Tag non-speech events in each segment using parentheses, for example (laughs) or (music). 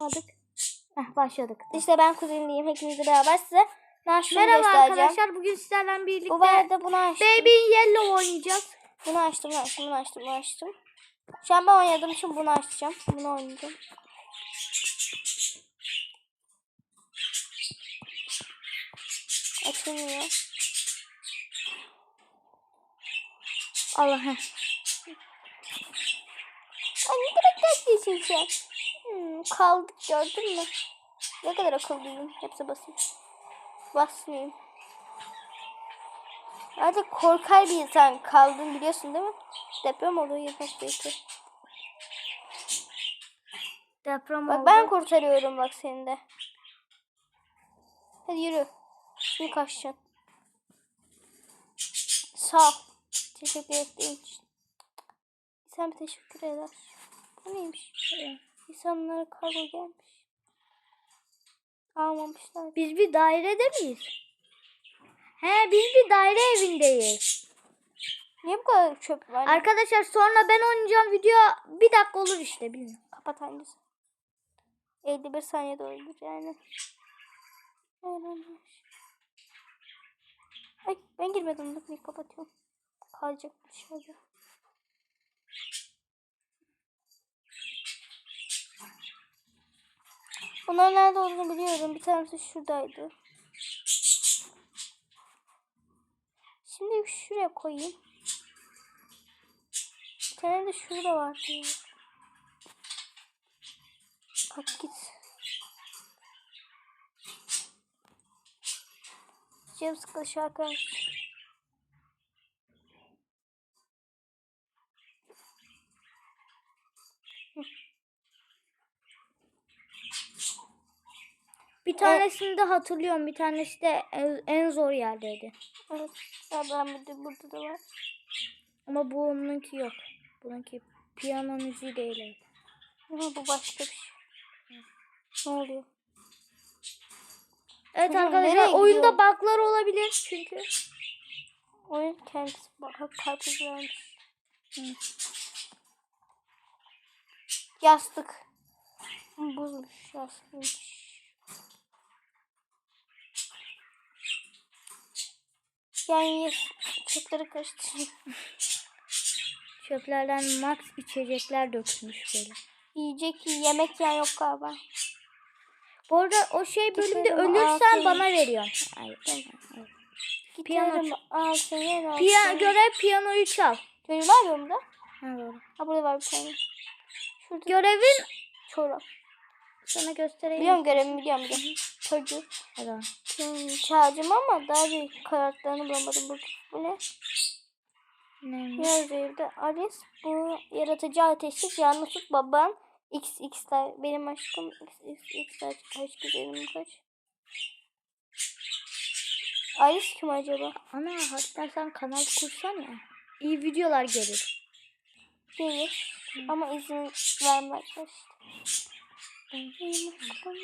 Başladık. Heh, başladık. İşte ben kuzenliyim. Hepinizle beraber size ben şunu Merhaba arkadaşlar. Bugün sizlerle birlikte Bu arada bunu açtım. Baby Yellow oynayacağız. Bunu açtım, bunu açtım, bunu açtım, bunu açtım. Şu an ben oynadığım için bunu açacağım. Bunu oynayacağım. Açılmıyor. Allah heh. Ay ne kadar tatlısın sen. Hmm, kaldık gördün mü? Ne kadar akıllıyım. Hepsi basit. Basmıyorum. Artık korkar bir insan kaldın biliyorsun değil mi? Deprem oluyor yılbaşı belki. Deprem Bak oldu. ben kurtarıyorum bak seni de. Hadi yürü. Şimdi kaçacaksın. Sağ ol. Teşekkür ettiğin için. Sen bir teşekkür eder. Bu neymiş? İnsanlara kargo gelmiş. Almamışlar. Biz bir dairede miyiz? He biz bir daire evindeyiz. Niye bu kadar çöp var? Arkadaşlar sonra ben oynayacağım video bir dakika olur işte bilmiyorum. Kapat hangisi? 51 saniyede öldür yani. Ay ben girmedim. Dur bir kapatıyorum. Kalacak dışarıda. Bunlar nerede olduğunu biliyorum. Bir tanesi şuradaydı. Şimdi şuraya koyayım. Bir tane de şurada vardı. ya. Kalk git. Cem sıkılı şarkı tanesini de hatırlıyorum. Bir tanesi de en, en zor yerdeydi. Evet. Ben burada da var. Ama bu onunki yok. Bununki piyano müziği değil. Ama bu başka bir şey. Ne oluyor? Evet arkadaşlar nereye oyunda gidiyorsun? bug'lar olabilir çünkü. Oyun kendisi bak karpuz vermiş. Hı. Yastık. Buzmuş yastık. Yani çöpleri karıştırayım. Çöplerden max içecekler dökülmüş böyle. Yiyecek yemek yani yok galiba. Bu arada o şey bölümde Gitarım ölürsen altın. bana veriyorsun. Hayır. hayır. Piyano altın yer altın. Piya görev piyanoyu çal. Görev var mı burada? Ha, doğru. Ha burada var bir tane. Şurada Görevin çorap. sana göstereyim. Biliyorum görevimi biliyorum biliyorum. Çocuğu. Hadi. Hmm, çağıracağım ama daha bir karakterini bulamadım. Bu, bu ne? Neymiş? Evde? Alice bu yaratıcı canlı tut baban. X X'ler benim aşkım X X X'ler kaç güzelim kaç. Alice kim acaba? Ana hatta sen kanal kursan ya. İyi videolar gelir. Gelir. Ama izin vermezler işte. Benim aşkım.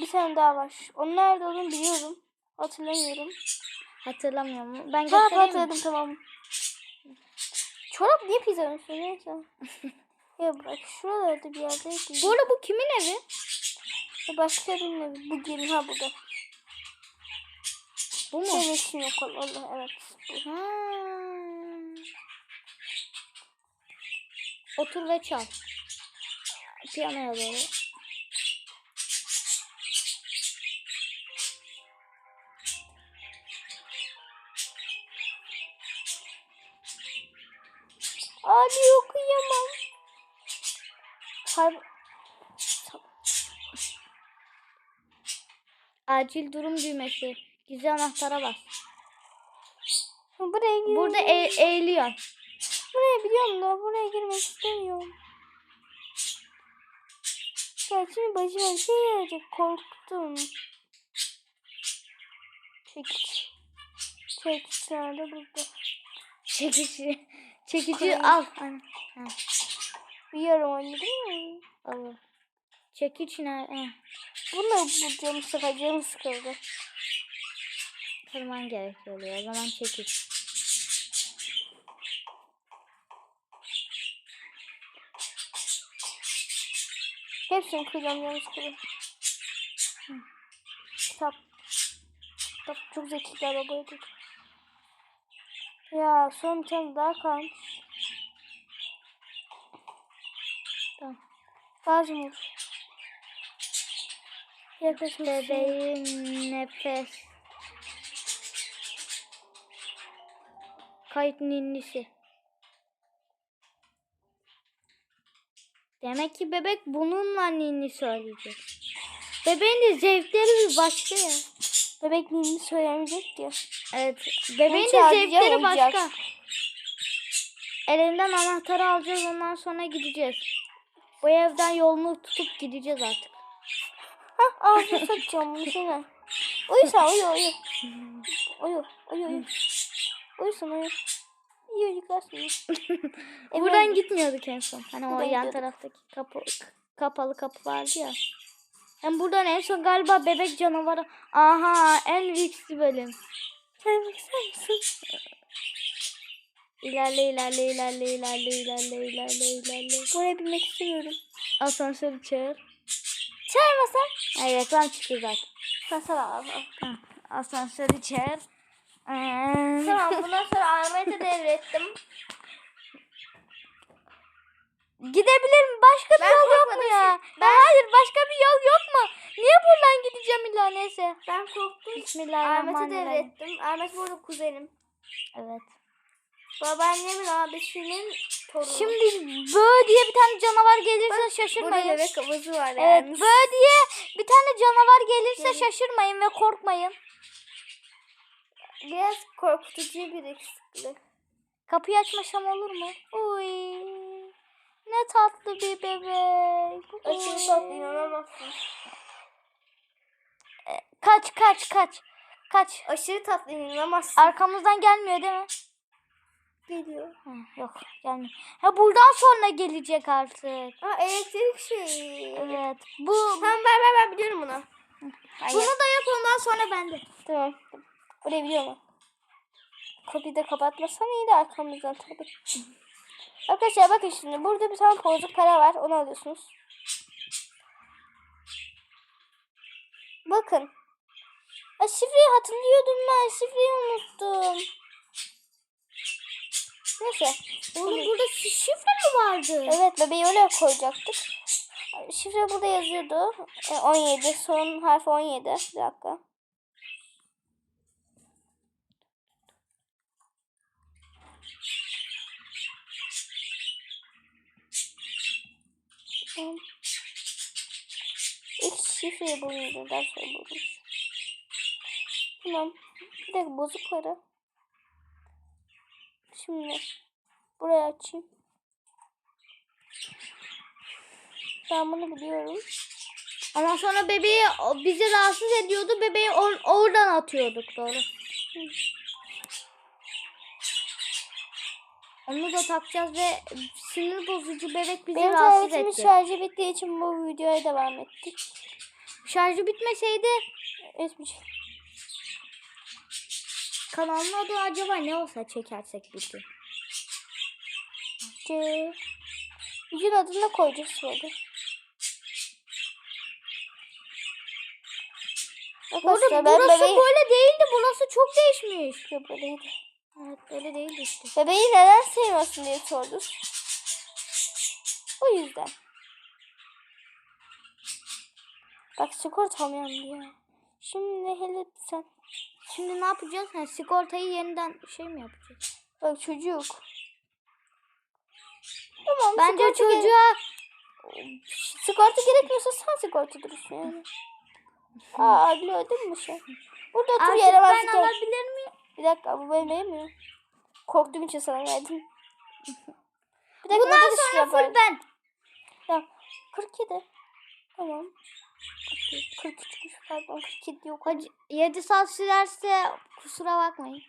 Bir tane daha var. Onun nerede olduğunu biliyorum. Hatırlamıyorum. Hatırlamıyorum. Ben Ha hatırladım tamam. Çorap niye pizza neyse. (laughs) ya bak şuralarda bir yerdeydi. Bu arada bu kimin evi? Ya Başka birinin evi. Bu gelin ha burada. Bu mu? Senin için yok Allah evet. Bu. Ha. Otur ve çal. Piyanoya doğru. Kay Acil durum düğmesi. Gizli anahtara bas. buraya gir. Burada e eğiliyor. Buraya biliyorum da buraya girmek istemiyorum. Şimdi başıma bir şey gelecek. Korktum. Çekiç. Çekiç nerede burada? Çekici. Çekici al. Ana. Biliyorum anladın mı? Allah. Çekiç nerede? Bunu bu sefer canım sıkıldı. Kırman gerekiyor oluyor. O zaman çekiç. Hepsini kıracağım canım sıkıldı. Kitap. Kitap çok zeki bir arabaydı. Ya son bir tane daha kalmış. Lazım olur. Yaklaşmış. Bebeğim nefes. Kayıt ninnisi. Demek ki bebek bununla ninni söyleyecek. Bebeğin de zevkleri bir başka ya. Bebek neyini söylemeyecek diyor. Evet. Bebeğin de zevkleri başka. Elinden anahtarı alacağız ondan sonra gideceğiz. Bu evden yolunu tutup gideceğiz artık. Hah ağzını satacağım bunu sana. Uyu sen uyu uyu. Uyu uyu uyu. Uyu sen uyu. İyi uyuyarsın. (laughs) Buradan gitmiyorduk en son. Hani o yan gidiyorduk. taraftaki kapı kapalı kapı vardı ya. Hem buradan en son galiba bebek canavarı. Aha en riskli bölüm. Sen bakar mısın? İlerle ilerle ilerle ilerle ilerle ilerle ilerle. Buraya binmek istemiyorum. Asansörü çağır. Çağırmasan. Ay reklam çıkıyor zaten. Masal al. Asansörü çağır. Ee, Tamam (laughs) bundan sonra Ahmet'e devrettim. Gidebilir mi? Başka bir Ben yol yok mu ya? Ben- hayır başka bir yol yok mu? Niye buradan gideceğim illa neyse. Ben korktum. Ahmet'e Bismillahirrahmanirrahim. devrettim. Ahmet burada kuzenim. Evet. Babaannemin abisinin torunu. Şimdi bö diye bir tane canavar gelirse Burada şaşırmayın. bebek havuzu var Evet yani. bö diye bir tane canavar gelirse Evet. şaşırmayın ve korkmayın. Biraz korkutucu bir eksiklik. Kapıyı açmasam olur mu? Uy. Ne tatlı bir bebek. Uy. tatlı inanamazsın. Kaç kaç kaç. Kaç. Aşırı tatlı inanamazsın. Arkamızdan gelmiyor değil mi? Geliyor. Hı, yok gelmiyor. Ha buradan sonra gelecek artık. Aa elektrik şeyi. Evet. Bu Tamam ben ben ben biliyorum bunu. bunu da yap ondan sonra bende. Tamam. Burayı biliyor mu? Kapıyı da kapatmasan iyi de arkamızdan tabii. Arkadaşlar bakın şimdi burada bir tane bozuk para var. Onu alıyorsunuz. Bakın. Ya şifreyi hatırlıyordum ben. Şifreyi unuttum. Neyse. Oğlum burada şifre mi vardı? Evet bebeği öyle koyacaktık. Şifre burada yazıyordu. E, 17. Son harfi 17. Bir dakika. İlk şifreyi buluyordum. Daha sonra buldum. Tamam. Bir dakika bozuk para. Şimdi buraya açayım. Ben bunu biliyorum. Ondan sonra bebeği bizi rahatsız ediyordu. Bebeği or- oradan atıyorduk doğru. Onu da takacağız ve sinir bozucu bebek bizi Benim rahatsız etti. şarjı bittiği için bu videoya devam ettik. Şarjı bitmeseydi Etmiş. Kanalın adı acaba ne olsa çekersek gün. C. Videonun adını da koyacağız Arkadaşlar ben burası bebeği... böyle değildi. Burası çok değişmiş. Yok, böyleydi. Evet böyle değildi işte. Bebeği neden sevmiyorsun diye sorduk. O yüzden. Bak sigortam yandı ya. Şimdi hele sen. Şimdi ne yapacağız? Ha, sigortayı yeniden şey mi yapacağız? Bak çocuk. Tamam Bence sigorta çocuğa Sigorta gerekmiyorsa sen sigorta durursun yani. Aa değil mi bu şey? Burada otur artık yaramazlık ben yap. alabilir miyim? Bir dakika bu benim değil mi? Korktuğum için sana verdim. Bir dakika Bundan sonra full ben. Ya 47. Tamam. 42 çıkmış pardon 47 yok. Hadi 7 saat sürerse kusura bakmayın.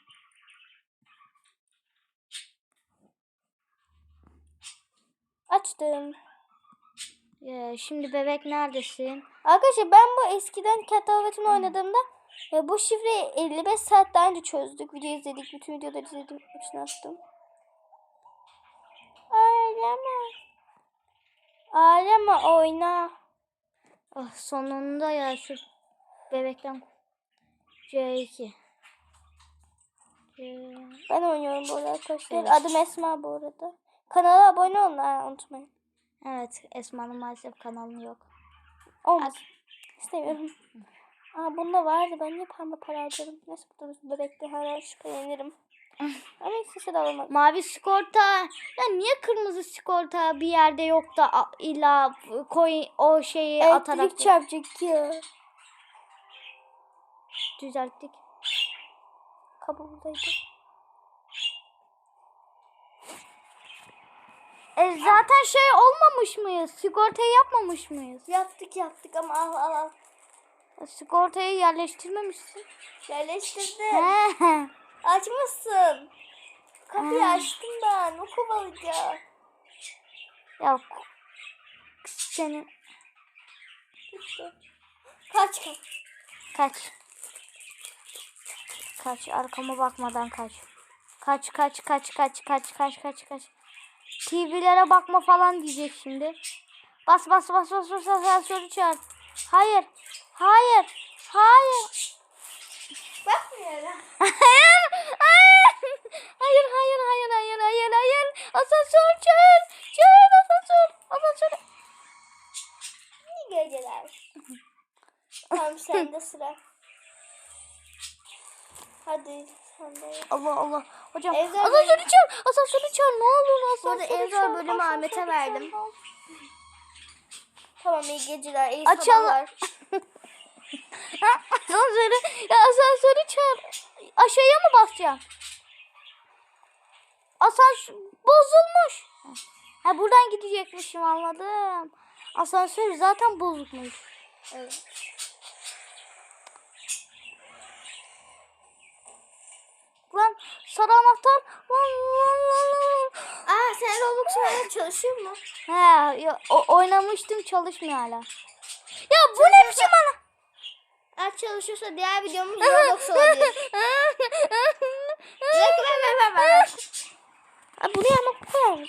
Açtım. Ee, şimdi bebek neredesin? Arkadaşlar ben bu eskiden cat Alvet'ini oynadığımda e, bu şifreyi 55 saat daha önce çözdük. Video izledik. Bütün videoları izledim. Hepsini attım. Ağlama. Ağlama oyna. Ah sonunda ya şu bebekten. C2. C... Ben oynuyorum bu arada arkadaşlar. Evet. Adım Esma bu arada. Kanala abone olun ha, unutmayın. Evet Esma'nın maalesef kanalı yok. Olmaz. İstemiyorum. Aa bunda vardı. Ben niye pembe para harcadım? Neyse bu bebekte hala şüphelenirim. Ama ikisi de alamadım. Mavi sigorta. Ya niye kırmızı sigorta bir yerde yok da illa koy o şeyi atarak Elektrik çarpacak ya. düzelttik. Kapı buradaydı. E zaten şey olmamış mıyız? Sigortayı yapmamış mıyız? Yaptık yaptık ama al al al. E, Sigortayı yerleştirmemişsin. Yerleştirdim. Açmasın. Kapıyı Ha. açtım ben. O kovalayacak. ya Gitti. Kaç kaç. kaç. Kaç arkama bakmadan kaç. Kaç kaç kaç kaç kaç kaç kaç kaç. TV'lere bakma falan diyecek şimdi. Bas bas bas bas bas asansörü çağır. Hayır. Hayır. Hayır. Bakmıyorum. (laughs) Hayır. Hayır. Hayır hayır hayır hayır hayır. Asansör çağır. Çağır asansör. Asansör. İyi geceler. tamam sende sıra. Hadi sen de. yap. Allah Allah. Hocam Evden asansörü çağır. Asansörü çağır. Ne olur Bu arada asansörü Evden çağır. bölümü asansörü Ahmet'e çağır. verdim. Tamam iyi geceler. iyi Açalım. (laughs) asansörü, ya asansörü çağır. Aşağıya mı basacağım? Asansör bozulmuş. Ha buradan gidecekmişim anladım. Asansör zaten bozukmuş. Evet. Lan sarı anahtar. Aa sen Roblox hala çalışıyor mu? He oynamıştım çalışmıyor hala. Ya bu ne biçim ana? Eğer çalışıyorsa diğer videomuz (laughs) Roblox olabilir. Ver ver ver. Ha, buraya ama koyar?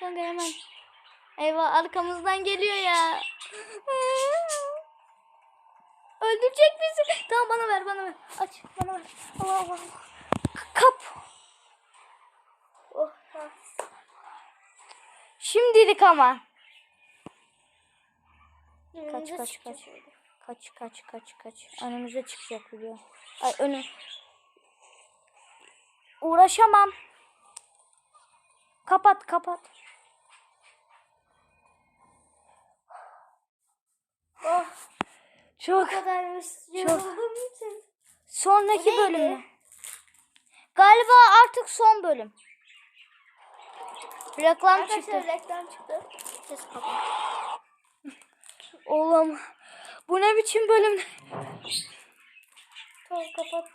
Kanka hemen. Eyvah arkamızdan geliyor ya. (laughs) Öldürecek bizi. Tamam bana ver bana ver. Aç bana ver. Allah Allah. Kap. Oh, ha. Şimdilik ama. Önümüze kaç, çıkacak kaç. Kaç kaç kaç kaç. Önümüze çıkacak biliyor. Ay önü. Uğraşamam. Kapat kapat. Oh, Çok. bu. Yoruldum için. Sonraki neydi? bölüm mü? Galiba artık son bölüm. Reklam çıktı. Arkadaşlar reklam çıktı. Ses kapat. Oğlum. Bu ne biçim bölüm? Tamam kapat.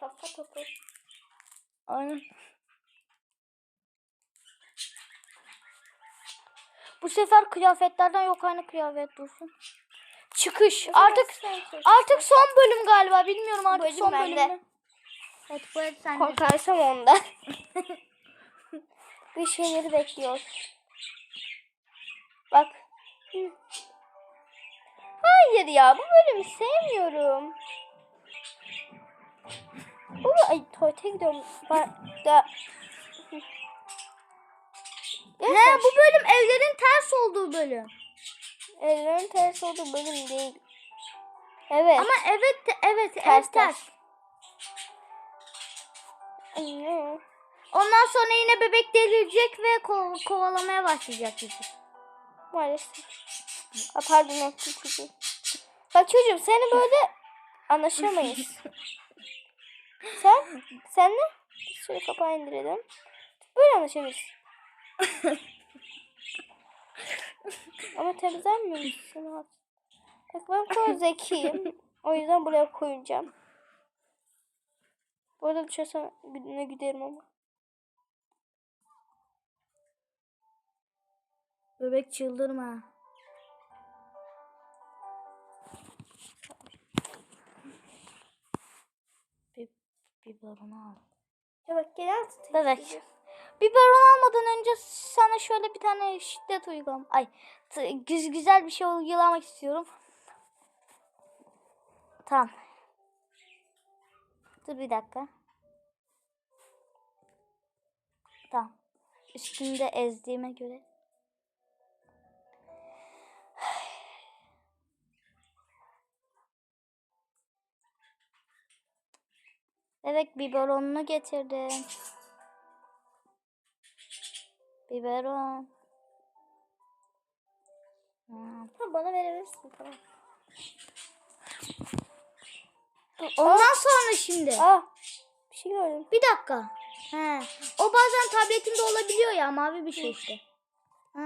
Kapat kapat. Aynen. Bu sefer kıyafetlerden yok aynı kıyafet dursun. Çıkış. Artık artık son bölüm galiba. Bilmiyorum artık Bölüm son bölüm mü? Evet bu el sende. Korkarsam ondan. (laughs) Bir şeyleri bekliyor. Bak. Hı. Hayır ya bu bölümü sevmiyorum. Bu ay tuvalete gidiyorum. Ben da He bu bölüm evlerin ters olduğu bölüm. ellerin ters olduğu bölüm değil. Evet. Ama evet de- evet Ters, ev ters. Ne? Ondan sonra yine bebek delirecek ve ko- kovalamaya başlayacak bizi. Maalesef. Aa, pardon. Bak çocuğum seni böyle anlaşamayız. (laughs) Sen? Sen ne? Şöyle kapağı indirelim. Böyle anlaşamayız. (laughs) Ama temizlenmiyor musun? Bak ben kadar zekiyim. O yüzden buraya koyacağım. Bu arada düşersen güdüne giderim ama. Bebek çıldırma. Biberonu al. Ya bak tutayım. Bebek. Biberon almadan önce sana şöyle bir tane şiddet uygulam. Ay güz- güzel bir şey uygulamak istiyorum. Tamam. Dur bir dakika. Tamam. Üstünde ezdiğime göre. Evet biberonunu getirdim. Biberon. Hmm. Ha, bana verebilirsin tamam. Ondan sonra şimdi. Aa bir şey gördüm. Bir dakika. He. O bazen tabletinde olabiliyor ya mavi bir şey işte. Ha,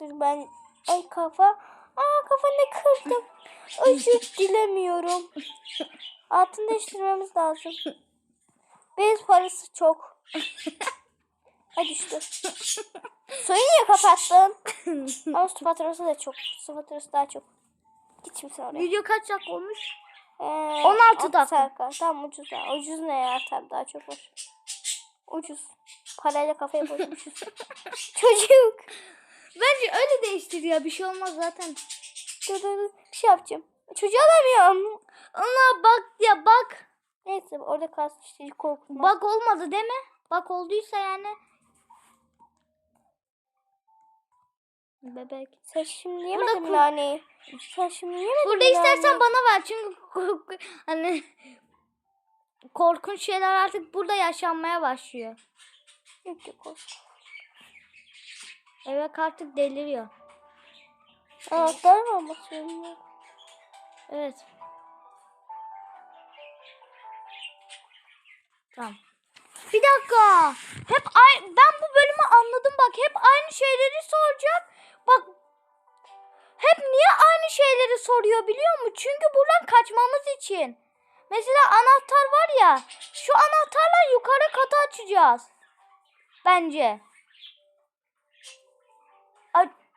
Dur ben ay kafa. Aa kafanı kırdım. (laughs) Özür dilemiyorum. Altını değiştirmemiz lazım. Bez parası çok. Ay düştü. Suyu niye kapattın? Ama su faturası da çok. Su faturası daha çok. Git şimdi sen oraya. Video kaç dakika olmuş? Ee, 16 dakika. Tamam ucuz daha. Ucuz ne ya tabii daha çok var. Ucuz. Parayla kafayı bozmuşuz. (laughs) Çocuk. Bence öyle değiştir ya bir şey olmaz zaten. Dur dur dur. Bir şey yapacağım. Çocuğu alamıyorum. Allah bak ya bak. Neyse orada kalsın işte hiç korkma. Bak olmadı değil mi? Bak olduysa yani. Bebek. Sen şimdi yemedin mi naneyi? Sen şimdi yemedin Burada mi istersen naneyi? bana ver çünkü (laughs) hani korkunç şeyler artık burada yaşanmaya başlıyor. Yok yok olsun. Evet artık deliriyor. Anahtar mı lazım? Evet. Tamam. Bir dakika. Hep ben bu bölümü anladım bak. Hep aynı şeyleri soracak. Bak hep niye aynı şeyleri soruyor biliyor musun? Çünkü buradan kaçmamız için. Mesela anahtar var ya. Şu anahtarla yukarı kata açacağız. Bence.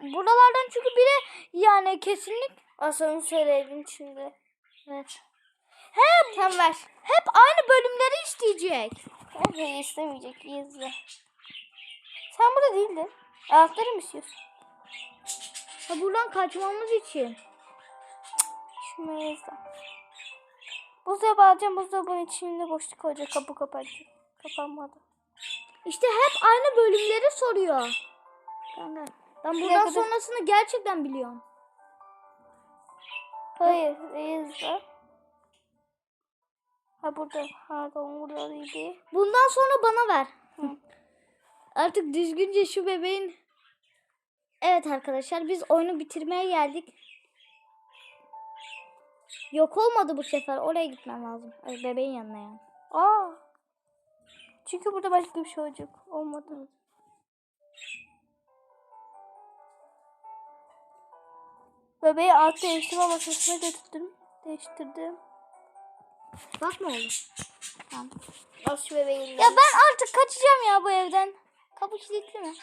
Buralardan çünkü biri yani kesinlik Asansöreydin şimdi. Evet. Hep Sen ver. hep aynı bölümleri isteyecek. Hayır istemeyecek. Yazı. Sen burada değildin. Anahtarı mı istiyorsun? Ha buradan kaçmamız için. Şunu yazdı. Buzdolabı alacağım. Buzdolabının içinde boşluk olacak. Kapı kapanacak. Kapanmadı. İşte hep aynı bölümleri soruyor. Kanka. Ben buradan dur. sonrasını gerçekten biliyorum. Hayır. Yazdı. Ha burada. Pardon buradaydı. Bundan sonra bana ver. Artık düzgünce şu bebeğin... Evet arkadaşlar biz oyunu bitirmeye geldik. Yok olmadı bu sefer. Oraya gitmem lazım. Ay, bebeğin yanına yani. Aa. Çünkü burada başka bir şey olacak. Olmadı. Bebeği alt değiştirme masasına götürdüm. Değiştirdim. Bakma oğlum. Tamam. Al şu bebeği. Ya ben artık kaçacağım ya bu evden. Kapı kilitli mi?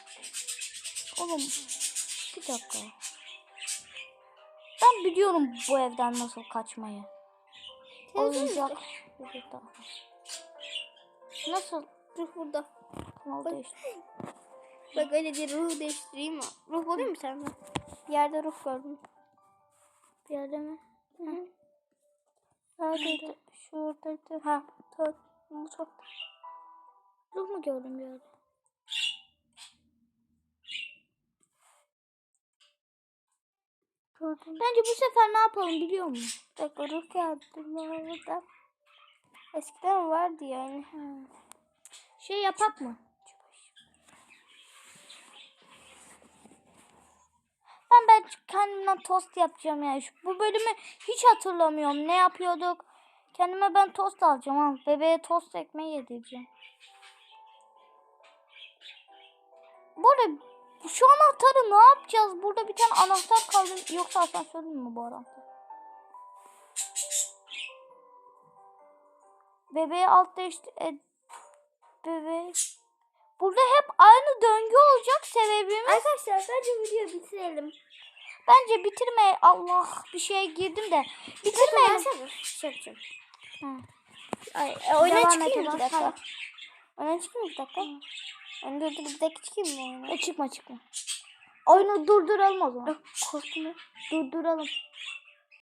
Oğlum bir dakika. Ben biliyorum bu evden nasıl kaçmayı. Oyuncak. Bir. Nasıl? Ruh burada. Kanal Bak. Bak öyle değil ruh değiştireyim mi? Ruh oluyor mu sende? Bir yerde ruh gördüm. Bir yerde mi? Neredeydi? Şuradaydı. Ha. Tamam. Mutfakta. Ruh mu gördüm yerde? Gördüm. Bence bu sefer ne yapalım biliyor musun? Dakika ruh geldi. Nerede? Eskiden vardı yani. Şey yapak mı? Ben ben kendimden tost yapacağım yani. Şu, bu bölümü hiç hatırlamıyorum. Ne yapıyorduk? Kendime ben tost alacağım. Ha. Bebeğe tost ekmeği yedireceğim. Bu şu anahtarı ne yapacağız? Burada bir tane anahtar kaldı. Yoksa asansörün mü bu anahtar? Bebeği alt değişti. E, bebeği. Burada hep aynı döngü olacak sebebimiz. Arkadaşlar bence videoyu bitirelim. Bence bitirme. Allah bir şeye girdim de. Bitirmeyelim. Şey. Hı. Ay, e, oyuna çıkayım bir dakika? Oyuna çıkayım bir dakika? Ben dur dur bir dakika çıkayım mı oyuna? E, çıkma çıkma. Oyunu durduralım o zaman. Korktum. Durduralım.